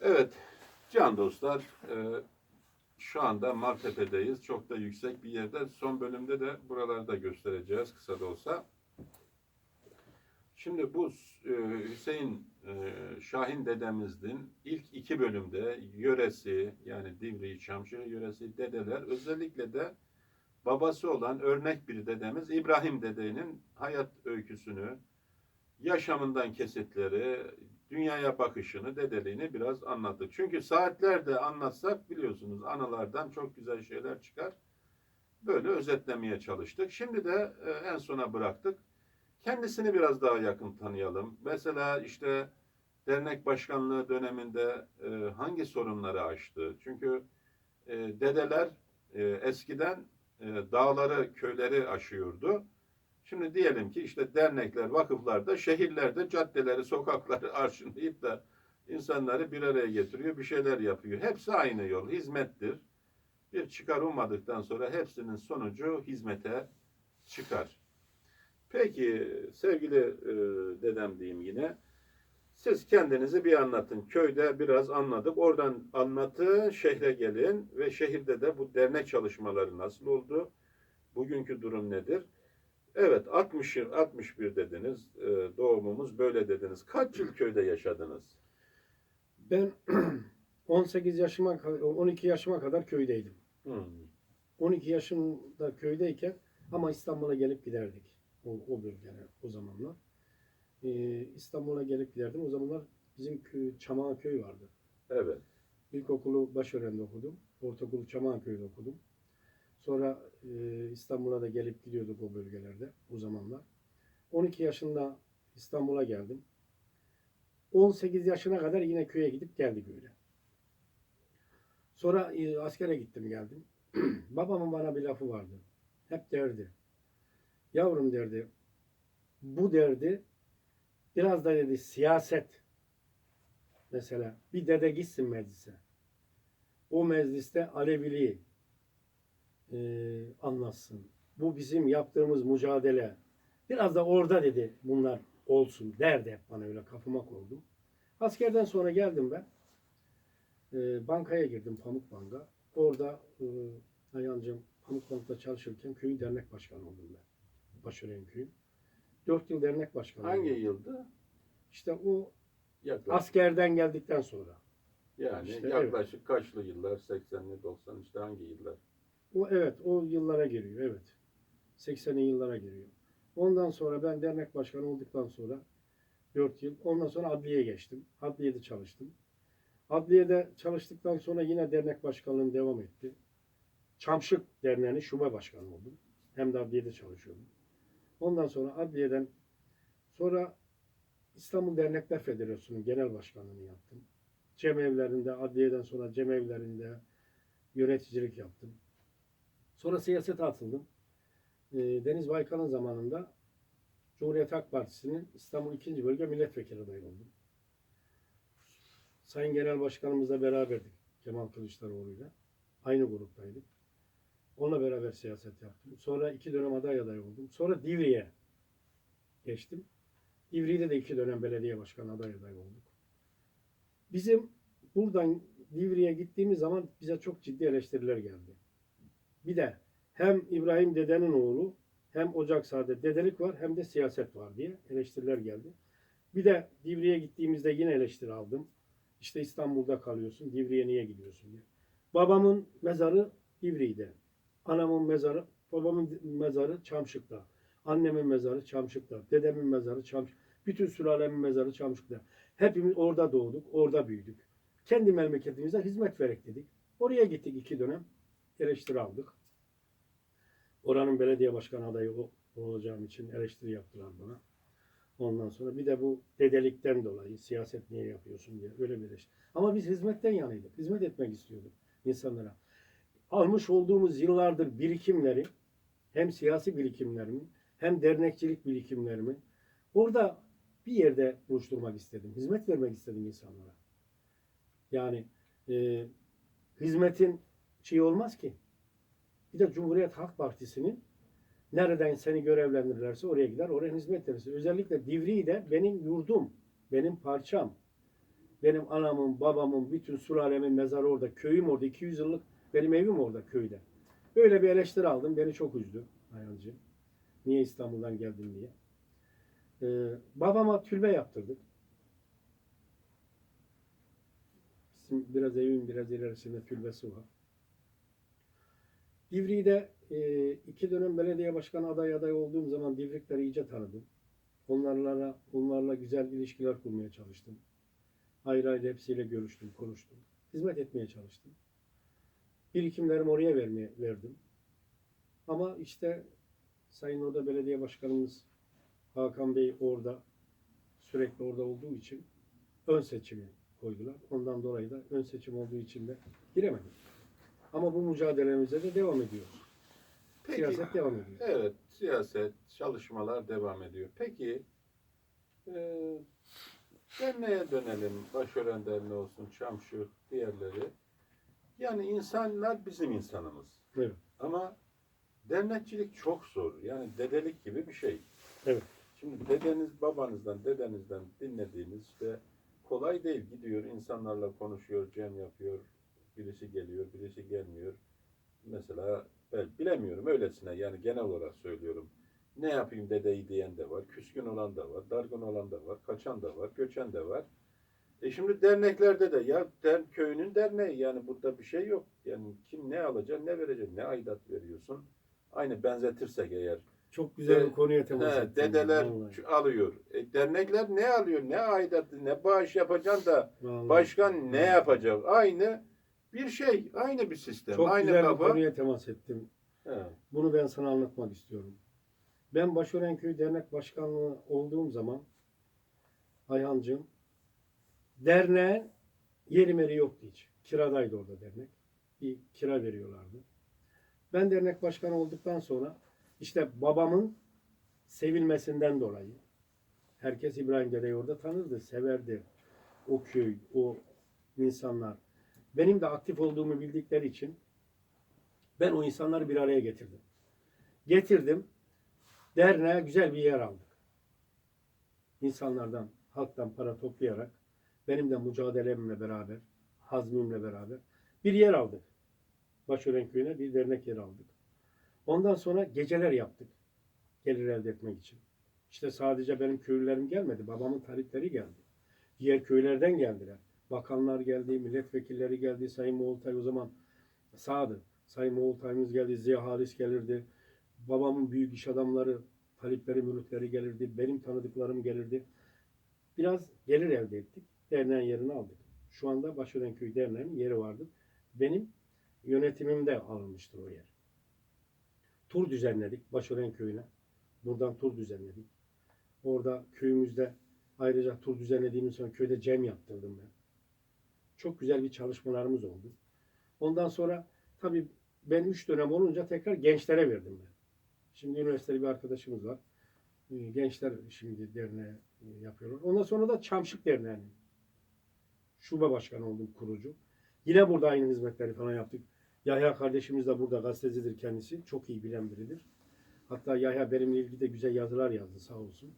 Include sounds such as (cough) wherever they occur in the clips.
Evet, can dostlar, e, şu anda Maltepe'deyiz. Çok da yüksek bir yerde. Son bölümde de buraları da göstereceğiz kısa da olsa. Şimdi bu e, Hüseyin e, Şahin dedemizin ilk iki bölümde yöresi yani Divriği Çamşır yöresi dedeler özellikle de babası olan örnek bir dedemiz İbrahim dedenin hayat öyküsünü, yaşamından kesitleri, dünyaya bakışını, dedeliğini biraz anlattık. Çünkü saatlerde anlatsak biliyorsunuz anılardan çok güzel şeyler çıkar. Böyle özetlemeye çalıştık. Şimdi de e, en sona bıraktık. Kendisini biraz daha yakın tanıyalım. Mesela işte dernek başkanlığı döneminde e, hangi sorunları aştı? Çünkü e, dedeler e, eskiden e, dağları, köyleri aşıyordu. Şimdi diyelim ki işte dernekler, vakıflarda, şehirlerde caddeleri, sokakları (laughs) arşınlayıp da insanları bir araya getiriyor, bir şeyler yapıyor. Hepsi aynı yol, hizmettir. Bir çıkar ummadıktan sonra hepsinin sonucu hizmete çıkar. Peki sevgili e, dedem diyeyim yine. Siz kendinizi bir anlatın. Köyde biraz anladık. Oradan anlatın, şehre gelin ve şehirde de bu dernek çalışmaları nasıl oldu? Bugünkü durum nedir? Evet 60 yıl- 61 dediniz. e, doğumumuz böyle dediniz. Kaç yıl köyde yaşadınız? Ben (clears throat) 18 yaşıma, ka- 12 yaşıma kadar köydeydim. Hmm. 12 yaşımda köydeyken ama İstanbul'a gelip giderdik. O, o bölgene o zamanlar. Ee, İstanbul'a gelip giderdim. O zamanlar bizim köy, Çamağa köy vardı. Evet. İlkokulu Başören'de okudum. Ortaokulu Çamağa köyde okudum. Sonra e, İstanbul'a da gelip gidiyorduk o bölgelerde o zamanlar. 12 yaşında İstanbul'a geldim. 18 yaşına kadar yine köye gidip geldik öyle. Sonra e, askere gittim geldim. (clears throat) Babamın bana bir lafı vardı. Hep derdi. Yavrum derdi. Bu derdi biraz da dedi siyaset. Mesela bir dede gitsin meclise. O mecliste Aleviliği e, anlatsın. Bu bizim yaptığımız mücadele. Biraz da orada dedi bunlar olsun derdi hep bana öyle kafama koydum. Askerden sonra geldim ben. E, bankaya girdim Pamuk Bank'a. Orada e, Ayhancığım Pamuk Bank'ta çalışırken köyün dernek başkanı oldum ben. Başören köyün. Dört yıl dernek başkanı Hangi oldum. yıldı? İşte o Yaklaşık. askerden geldikten sonra. Yani İşte yaklaşık kaçlı yıllar? 80'li 90 işte hangi yıllar? O evet o yıllara giriyor evet. 80'li yıllara giriyor. Ondan sonra ben dernek başkanı olduktan sonra 4 yıl. Ondan sonra adliyeye geçtim. Adliyede çalıştım. Adliyede çalıştıktan sonra yine dernek başkanlığım devam etti. Çamşık Derneği'nin şube başkanı oldum. Hem de adliyede çalışıyordum. Ondan sonra adliyeden sonra İstanbul Dernekler Federasyonu'nun genel başkanlığını yaptım. Cemevlerinde, adliyeden sonra cemevlerinde yöneticilik yaptım. Sonra siyasete atıldım. Ee, Deniz Baykal'ın zamanında Cumhuriyet Halk Partisi'nin İstanbul 2. Bölge Milletvekili adayı oldum. Sayın Genel Başkanımızla beraberdik. Kemal Kılıçdaroğlu'yla. Aynı gruptaydık. Onunla beraber siyaset yaptım. Sonra iki dönem aday aday oldum. Sonra Divri'ye geçtim. Divri'de de iki dönem belediye başkanı aday aday olduk. Bizim buradan Divri'ye gittiğimiz zaman bize çok ciddi eleştiriler geldi. Bir de hem İbrahim dedenin oğlu hem Ocak Saadet dedelik var hem de siyaset var diye eleştiriler geldi. Bir de Divri'ye gittiğimizde yine eleştiri aldım. İşte İstanbul'da kalıyorsun, Divri'ye niye gidiyorsun diye. Babamın mezarı Divri'de. Anamın mezarı, babamın mezarı Çamşık'ta. Annemin mezarı Çamşık'ta. Dedemin mezarı Çamşık. Bütün sülalemin mezarı Çamşık'ta. Hepimiz orada doğduk, orada büyüdük. Kendi memleketimize hizmet verek dedik. Oraya gittik iki dönem. Eleştiri aldık. Oranın belediye başkanı adayı olacağım için eleştiri yaptılar bana. Ondan sonra bir de bu dedelikten dolayı siyaset niye yapıyorsun diye öyle bir eleştiri. Ama biz hizmetten yanıydık. Hizmet etmek istiyorduk insanlara. Almış olduğumuz yıllardır birikimleri hem siyasi birikimlerimi hem dernekçilik birikimlerimi orada bir yerde buluşturmak istedim. Hizmet vermek istedim insanlara. Yani e, hizmetin şey olmaz ki. Bir de Cumhuriyet Halk Partisi'nin nereden seni görevlendirirlerse oraya gider, oraya hizmet verirsin. Özellikle Divriği de benim yurdum, benim parçam. Benim anamın, babamın, bütün sülalemin mezarı orada. Köyüm orada. 200 yıllık benim evim orada köyde. Böyle bir eleştiri aldım. Beni çok üzdü Ayhancığım. Niye İstanbul'dan geldin diye. Ee, babama türbe yaptırdık. Bizim biraz evin biraz ilerisinde türbesi var. Divriği'de e, iki dönem belediye başkanı aday aday olduğum zaman Divrikleri iyice tanıdım. Onlarla, onlarla güzel ilişkiler kurmaya çalıştım. Ayrı ayrı hepsiyle görüştüm, konuştum. Hizmet etmeye çalıştım. Birikimlerimi oraya vermeye verdim. Ama işte Sayın orada belediye başkanımız Hakan Bey orada sürekli orada olduğu için ön seçimi koydular. Ondan dolayı da ön seçim olduğu için de giremedim. Ama bu mücadelemize de devam ediyoruz. Peki, Siyaset devam ediyor. Evet, siyaset, çalışmalar devam ediyor. Peki, e, derneğe dönelim. Başören Derneği olsun, Çamşı, diğerleri. Yani insanlar bizim insanımız. Evet. Ama dernekçilik çok zor. Yani dedelik gibi bir şey. Evet. Şimdi dedeniz, babanızdan, dedenizden dinlediğiniz işte kolay değil. Gidiyor, insanlarla konuşuyor, cem yapıyor. Birisi geliyor, birisi gelmiyor. Mesela ben bilemiyorum öylesine yani genel olarak söylüyorum. Ne yapayım dedeyi diyen de var, küskün olan da var, dargın olan da var, kaçan da var, göçen de var. E şimdi derneklerde de ya der, köyünün derneği yani burada bir şey yok. Yani kim ne alacak, ne verecek, ne aidat veriyorsun. Aynı benzetirsek eğer. Çok güzel De- bir konuya temas ettin. dedeler ç- alıyor. E, dernekler ne alıyor, ne aidatı, ne bağış yapacaksın da Vallahi. başkan ne yapacak? Aynı bir şey, aynı bir sistem, Çok aynı güzel bir konuya temas ettim. He. Bunu ben sana anlatmak istiyorum. Ben Başörenköy Dernek Başkanlığı olduğum zaman Ayhancığım derneğin yeri meri yoktu hiç. Kiradaydı orada dernek. Bir kira veriyorlardı. Ben dernek başkanı olduktan sonra işte babamın sevilmesinden dolayı herkes İbrahim Dede'yi orada tanırdı, severdi. O köy, o insanlar. Benim de aktif olduğumu bildikleri için ben o insanları bir araya getirdim. Getirdim. Derneğe güzel bir yer aldık. İnsanlardan, halktan para toplayarak benim de mücadelemle beraber, hazmimle beraber bir yer aldık. Başören köyüne bir dernek yeri aldık. Ondan sonra geceler yaptık. Gelir elde etmek için. İşte sadece benim köylülerim gelmedi. Babamın talipleri geldi. Diğer köylerden geldiler. Bakanlar geldi, milletvekilleri geldi. Sayın Moğoltay o zaman sağdı. Sayın Moğoltay'ımız geldi, Ziya Halis gelirdi. Babamın büyük iş adamları, talipleri, müritleri gelirdi. Benim tanıdıklarım gelirdi. Biraz gelir elde ettik. Derneğin yerini aldık. Şu anda Başörenköy Derneği'nin yeri vardır. Benim yönetimimde alınmıştır o yer. Tur düzenledik Başören Köyü'ne. Buradan tur düzenledik. Orada köyümüzde ayrıca tur düzenlediğimiz sonra köyde cem yaptırdım ben. Çok güzel bir çalışmalarımız oldu. Ondan sonra tabii ben üç dönem olunca tekrar gençlere verdim ben. Şimdi üniversiteli bir arkadaşımız var. Ee, Gençler şimdi derneği e, yapıyorlar. Ondan sonra da Çamşık Derneği'nin şube başkanı oldum kurucu. Yine burada aynı hizmetleri falan yaptık. Yahya kardeşimiz de burada gazetecidir kendisi. Çok iyi bilen biridir. Hatta Yahya benimle ilgili de güzel yazılar yazdı sağ olsun.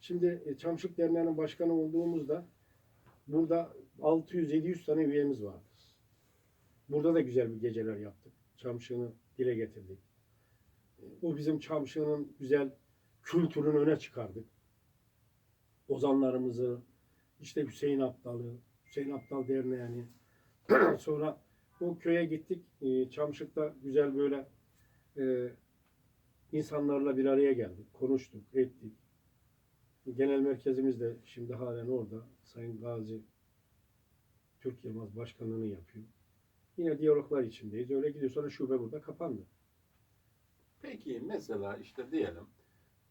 Şimdi e, Çamşık Derneği'nin başkanı olduğumuzda burada 600-700 tane üyemiz vardı. Burada da güzel bir geceler yaptık. Çamşık'ını dile getirdik. E, O bizim Çamşık'ın güzel kültürünü öne çıkardık. Ozanlarımızı, işte Hüseyin Aptal'ı, Hüseyin Aptal Derneği'ni. (clears throat) Sonra o köye gittik. E, Çamşık'ta güzel böyle e, insanlarla bir araya geldik. Konuştuk, ettik. Genel merkezimiz de şimdi halen orada. Sayın Gazi Türk Yılmaz başkanlığını yapıyor. Yine diyaloglar içindeyiz. Öyle gidiyor. Sonra şube burada kapandı. Peki mesela işte diyelim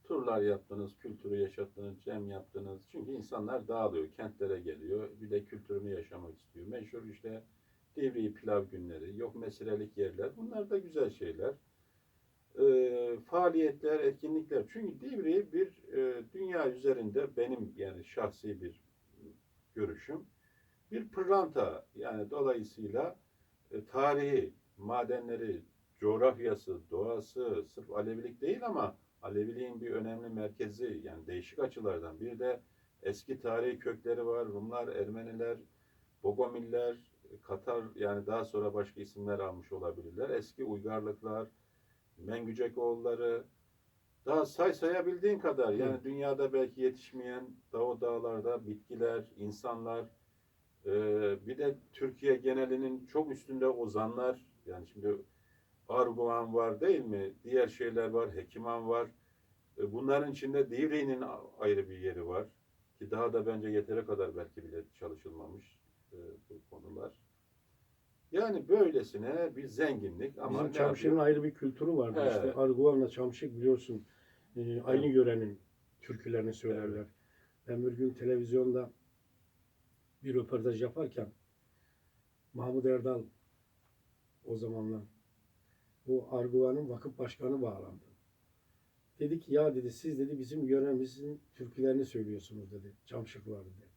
turlar yaptınız, kültürü yaşattınız, cem yaptınız. Çünkü insanlar dağılıyor, kentlere geliyor. Bir de kültürünü yaşamak istiyor. Meşhur işte Divriği pilav günleri, yok meselelik yerler. Bunlar da güzel şeyler. Ee, faaliyetler, etkinlikler. Çünkü Divriği bir e, dünya üzerinde benim yani şahsi bir görüşüm bir pırlanta. Yani dolayısıyla e, tarihi, madenleri, coğrafyası, doğası sırf Alevilik değil ama Aleviliğin bir önemli merkezi yani değişik açılardan bir de eski tarihi kökleri var. Rumlar, Ermeniler, Bogomiller, Katar yani daha sonra başka isimler almış olabilirler. Eski uygarlıklar, Mengücekoğulları, daha say sayabildiğin kadar yani Hı. dünyada belki yetişmeyen Dağ dağlarda bitkiler, insanlar, ee, bir de Türkiye genelinin çok üstünde ozanlar yani şimdi Arguvan var değil mi? Diğer şeyler var, Hekiman var. Ee, Bunların içinde Divriğinin ayrı bir yeri var. Ki daha da bence yetere kadar belki bile çalışılmamış e, bu konular. Yani böylesine bir zenginlik ama Bizim yapıyor? ayrı bir kültürü vardı. Evet. İşte Arguvan'la Çamşık biliyorsun e, aynı yörenin türkülerini söylerler. Ben bir gün televizyonda bir röportaj yaparken Mahmut Erdal o zamanlar bu Arguvan'ın vakıf başkanı bağlandı. Dedi ki ya dedi siz dedi bizim yöremizin türkülerini söylüyorsunuz dedi. Çamşıklar dedi.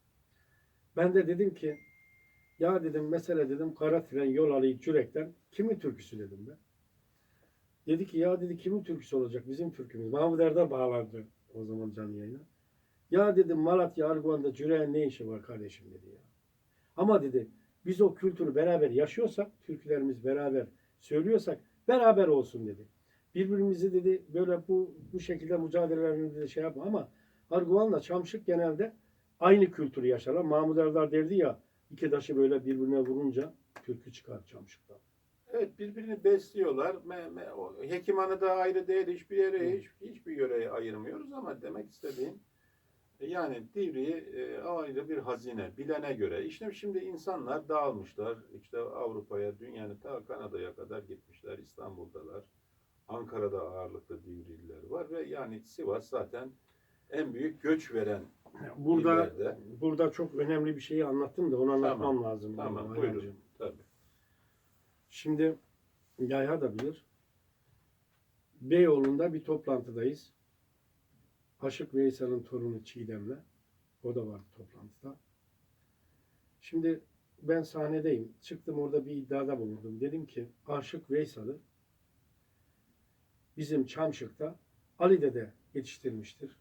Ben de dedim ki ya dedim mesela dedim kara tren yol alayı Cürek'ten kimin türküsü dedim ben. Dedi ki ya dedi kimin türküsü olacak bizim türkümüz. Mahmut Erdal bağlandı o zaman canlı yayına. Ya dedim Malatya Arguvan'da Cürek'in ne işi var kardeşim dedi ya. Ama dedi biz o kültürü beraber yaşıyorsak, türkülerimiz beraber söylüyorsak beraber olsun dedi. Birbirimizi dedi böyle bu bu şekilde mücadelelerini de şey yapma ama Arguvan'la Çamşık genelde aynı kültürü yaşarlar. Mahmut Erdal derdi ya iki taşı böyle birbirine vurunca türkü çıkar Çamşık'tan. Evet birbirini besliyorlar. Me, me, o, Hekimanı da ayrı değil. Hiçbir yere, hiç, hiçbir yöreye ayırmıyoruz ama demek istediğim e, yani Divriği e, ayrı bir hazine. Bilene göre. İşte şimdi insanlar dağılmışlar. İşte Avrupa'ya, dünyanın ta Kanada'ya kadar gitmişler. İstanbul'dalar. Ankara'da ağırlıklı Divrililer var ve yani Sivas zaten en büyük göç veren Burada illerde. burada çok önemli bir şeyi anlattım da onu anlatmam Tamam, lazım. Tamam Ayhancığım. buyurun. Tabii. Şimdi Yayha da bilir. Beyoğlu'nda bir toplantıdayız. Aşık Veysel'in torunu Çiğdem'le. O da vardı toplantıda. Şimdi ben sahnedeyim. Çıktım orada bir iddiada bulundum. Dedim ki Aşık Veysel'i bizim Çamşık'ta Ali Dede yetiştirmiştir.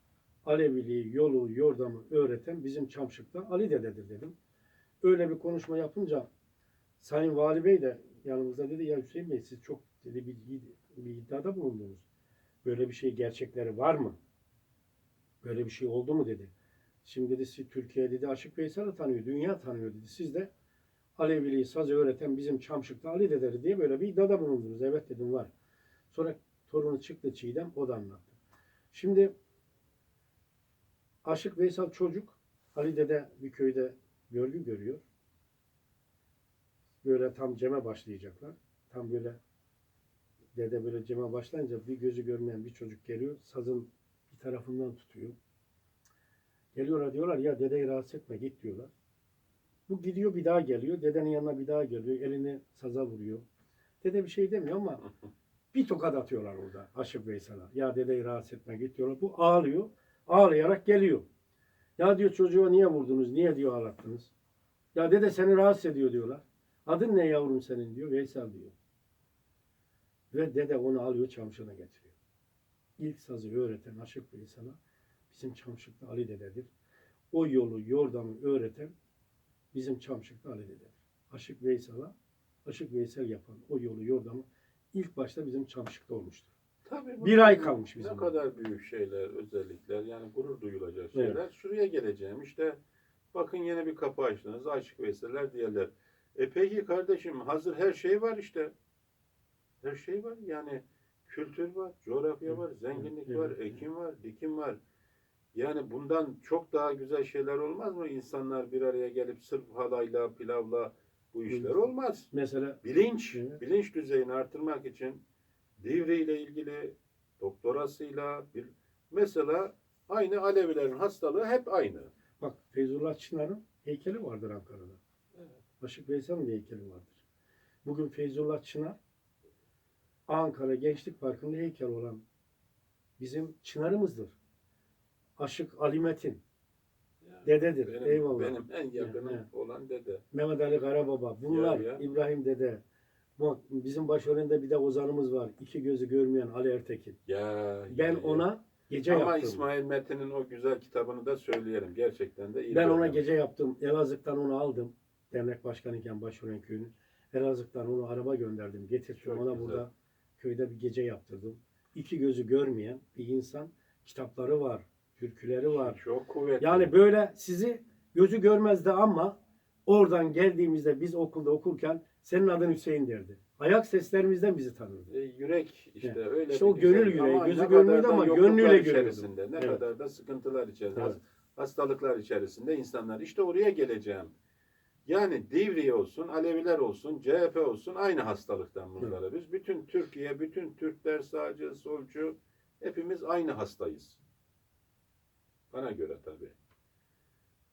Aleviliği, yolu, yordamı öğreten bizim Çamşık'ta Ali Dede'dir dedim. Öyle bir konuşma yapınca Sayın Vali Bey de yanımızda dedi ya Hüseyin Bey siz çok dedi bir, bir iddiada bulundunuz. Böyle bir şey gerçekleri var mı? Böyle bir şey oldu mu dedi. Şimdi dedi siz Türkiye dedi Aşık Veysel'i tanıyor, dünya tanıyor dedi. Siz de Aleviliği sazı öğreten bizim Çamşık'ta Ali Dede'dir diye böyle bir iddiada bulundunuz. Evet dedim var. Sonra torunu çıktı Çiğdem o da anlattı. Şimdi Aşık Veysel çocuk Ali Dede bir köyde görgü görüyor. Böyle tam ceme başlayacaklar. Tam böyle dede böyle ceme başlayınca bir gözü görmeyen bir çocuk geliyor. Sazın bir tarafından tutuyor. Geliyorlar diyorlar ya dedeyi rahatsız etme git diyorlar. Bu gidiyor bir daha geliyor. Dedenin yanına bir daha geliyor. Elini saza vuruyor. Dede bir şey demiyor ama (laughs) bir tokat atıyorlar orada Aşık Veysel'e. Ya dedeyi rahatsız etme git diyorlar. Bu ağlıyor. Ağlayarak geliyor. Ya diyor çocuğa niye vurdunuz? Niye diyor ağlattınız? Ya dede seni rahatsız ediyor diyorlar. Adın ne yavrum senin diyor. Veysel diyor. Ve dede onu alıyor çamşına getiriyor. İlk sazı öğreten Aşık Veysel'e bizim Çamşık'ta Ali dededir. O yolu, yordamı öğreten bizim Çamşık'ta Ali dededir. Aşık Veysel'e Aşık Veysel yapan o yolu, yordamı ilk başta bizim Çamşık'ta olmuştur. Tabii Bir ay kalmış Ne bizim. kadar büyük şeyler, özellikler yani gurur duyulacak Evet. şeyler. Şuraya geleceğim işte bakın yine bir kapı açtınız. Aşık Veysel'ler diğerler. E peki kardeşim hazır her şey var işte. Her şey var yani kültür var, coğrafya var, zenginlik Evet, var, evet. ekim var, dikim var. Yani bundan çok daha güzel şeyler olmaz mı? İnsanlar bir araya gelip sırf halayla, pilavla bu işler Evet. olmaz. Mesela Bilinç, Evet. bilinç düzeyini artırmak için Divri ile ilgili doktorasıyla bir mesela aynı Alevilerin hastalığı hep aynı. bak Feyzullah Çınar'ın heykeli vardır Ankara'da. Evet. Aşık Veysel'in de heykeli vardır. Bugün Feyzullah Çınar Ankara Gençlik Parkı'nda heykel olan bizim Çınar'ımızdır. Aşık Ali Metin, dededir. Benim, Eyvallah. benim en yakınım Evet. olan dede. Mehmet Ali Karababa. Bunlar Ya, ya. İbrahim Dede. Bizim başörende bir de ozanımız var. İki gözü görmeyen Ali Ertekin. Ya, Ben ya, ona Gece Ama yaptım. İsmail Metin'in o güzel kitabını da söyleyelim. Gerçekten de iyi. Ben ona gece yaptım. Elazığ'dan onu aldım. Dernek başkanıyken Başören köyünün. Elazığ'dan onu araba gönderdim. Getirdim. Çok ona güzel. burada köyde bir gece yaptırdım. İki gözü görmeyen bir insan kitapları var, türküleri var. Çok kuvvetli. Yani böyle sizi gözü görmezdi ama oradan geldiğimizde biz okulda okurken senin adın Hüseyin derdi. Ayak seslerimizden bizi tanırdı. E, yürek işte Evet. öyle İşte o gönül güzel. yüreği, Ama gözü da ama gönlüyle içerisinde, ne Evet. kadar da sıkıntılar içerisinde, Evet. hastalıklar içerisinde insanlar. İşte oraya geleceğim. Yani Divriye olsun, Aleviler olsun, CHP olsun aynı hastalıktan muzdaribiz. Bütün Türkiye, bütün Türkler sağcı, solcu hepimiz aynı hastayız. Bana göre tabii.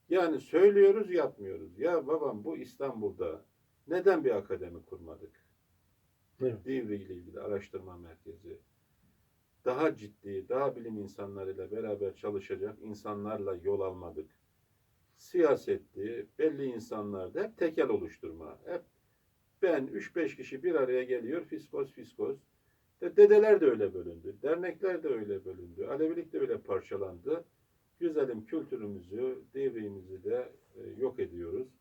Yani söylüyoruz, yapmıyoruz. Ya babam bu İstanbul'da neden bir akademi kurmadık? Evet. Divri ile ilgili araştırma merkezi daha ciddi, daha bilim insanlarıyla beraber çalışacak insanlarla yol almadık. Siyasetti, belli insanlarda hep tekel oluşturma. Hep ben 3-5 kişi bir araya geliyor, fiskos fiskos. De- Dedeler de öyle bölündü, dernekler de öyle bölündü, Alevilik de öyle parçalandı. Güzelim kültürümüzü, devrimizi de e, yok ediyoruz.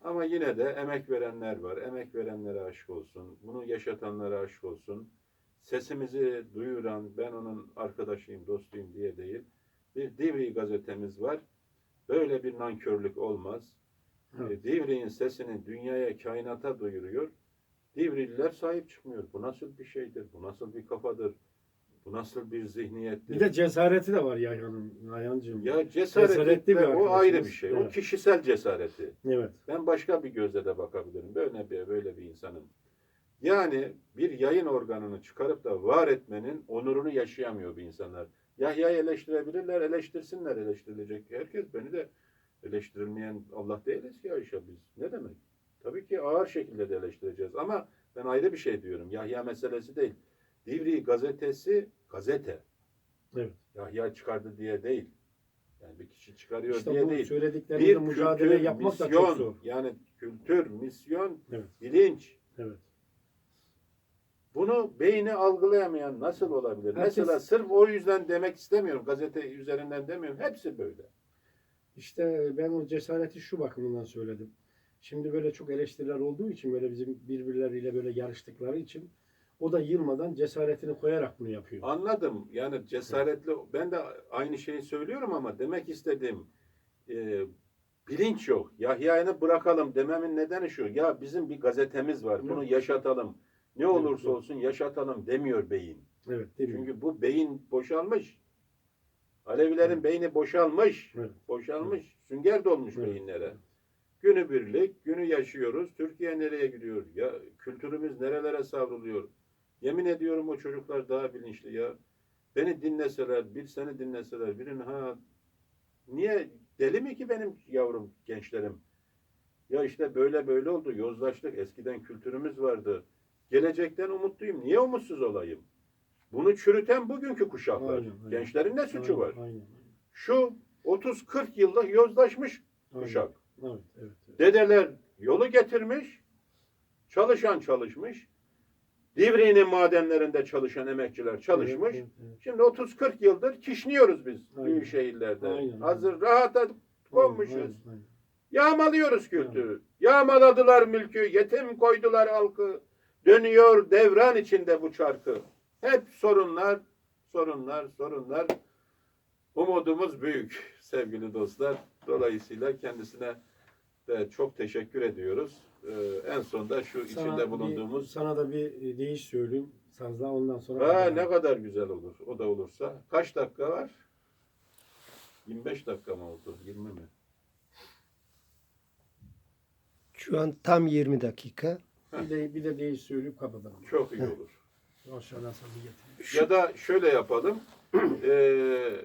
Ama yine de emek verenler var. Emek verenlere aşk olsun. Bunu yaşatanlara aşk olsun. Sesimizi duyuran, ben onun arkadaşıyım, dostuyum diye değil. Bir Divri gazetemiz var. Böyle bir nankörlük olmaz. Evet. E, Divri'nin sesini dünyaya, kainata duyuruyor. Divrililer sahip çıkmıyor. Bu nasıl bir şeydir? Bu nasıl bir kafadır? Bu nasıl bir zihniyettir? Bir de cesareti de var Yayhan'ın. Yayhancığım. ya cesaretli, cesaretli bir o ayrı bir şey. O Evet. kişisel cesareti. Evet. Ben başka bir gözle de bakabilirim. Böyle bir böyle bir insanım. Yani bir yayın organını çıkarıp da var etmenin onurunu yaşayamıyor bir insanlar. Yahya'yı eleştirebilirler, eleştirsinler eleştirilecek. Herkes beni de eleştirilmeyen Allah değiliz ki Ayşe biz. Ne demek? Tabii ki ağır şekilde de eleştireceğiz ama ben ayrı bir şey diyorum. Yahya meselesi değil. Divri gazetesi gazete. Evet. Yahya çıkardı diye değil. Yani bir kişi çıkarıyor İşte diye bu değil bir mücadele kültür, yapmak da misyon, çok zor. Yani kültür, misyon, Evet. bilinç. Evet. Bunu beyni algılayamayan nasıl olabilir? Herkes- Mesela sırf o yüzden demek istemiyorum. Gazete üzerinden demiyorum. Hepsi böyle. İşte ben o cesareti şu bakımından söyledim. Şimdi böyle çok eleştiriler olduğu için böyle bizim birbirleriyle böyle yarıştıkları için o da yılmadan cesaretini koyarak bunu yapıyor. Anladım. Yani cesaretli. Ben de aynı şeyi söylüyorum ama demek istediğim e, bilinç yok. Yahya'yı bırakalım dememin nedeni şu. Ya bizim bir gazetemiz var. Bunu Evet. yaşatalım. Ne olursa evet. olsun yaşatalım demiyor beyin. Evet mi? Çünkü bu beyin boşalmış. Alevilerin beyni boşalmış. Evet. Boşalmış. Sünger dolmuş Evet. beyinlere. Günübirlik, günü yaşıyoruz. Türkiye nereye gidiyor? Ya kültürümüz nerelere savruluyor? Yemin ediyorum o çocuklar daha bilinçli ya. Beni dinleseler, bir seni dinleseler, birini ha niye deli mi ki benim yavrum gençlerim? Ya işte böyle böyle oldu. Yozlaştık. Eskiden kültürümüz vardı. Gelecekten umutluyum. Niye umutsuz olayım? Bunu çürüten bugünkü kuşaklar. Aynen, aynen. Gençlerin ne suçu Aynen, var? Aynen. Şu 30-40 yıllık yozlaşmış aynen. kuşak. Evet, evet, evet. Dedeler yolu getirmiş, çalışan çalışmış, Divri'nin madenlerinde çalışan emekçiler çalışmış. Evet, evet, evet. Şimdi 30-40 yıldır kişniyoruz biz Aynen. büyük şehirlerde. Aynen, Hazır rahata konmuşuz. Aynen, aynen. Yağmalıyoruz kültürü. Yağmaladılar mülkü, yetim koydular halkı. Dönüyor devran içinde bu çarkı. Hep sorunlar, sorunlar, sorunlar. Umudumuz büyük sevgili dostlar. Dolayısıyla kendisine de çok teşekkür ediyoruz. Ee, en sonda şu Sana içinde bir- bulunduğumuz sana da bir e, deyiş söyleyeyim. Sazla ondan sonra. Ha, ne kadar güzel olur. O da olursa. Kaç dakika var? 25 dakika mı oldu? 20 mi? Şu an tam 20 dakika. Bir de, bir de deyiş söyleyip kapatalım. Çok iyi olur. Getir. Ya da şöyle yapalım. (clears throat) Ee,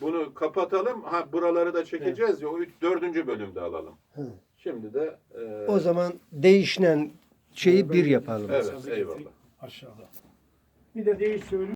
bunu kapatalım. Ha buraları da çekeceğiz ya. O üç, dördüncü bölümde alalım. Hı. Şimdi de e, O zaman değişinen şeyi Onu bir yapalım. Evet, eyvallah. Aşağıda. Bir de deyiş söyleyeyim.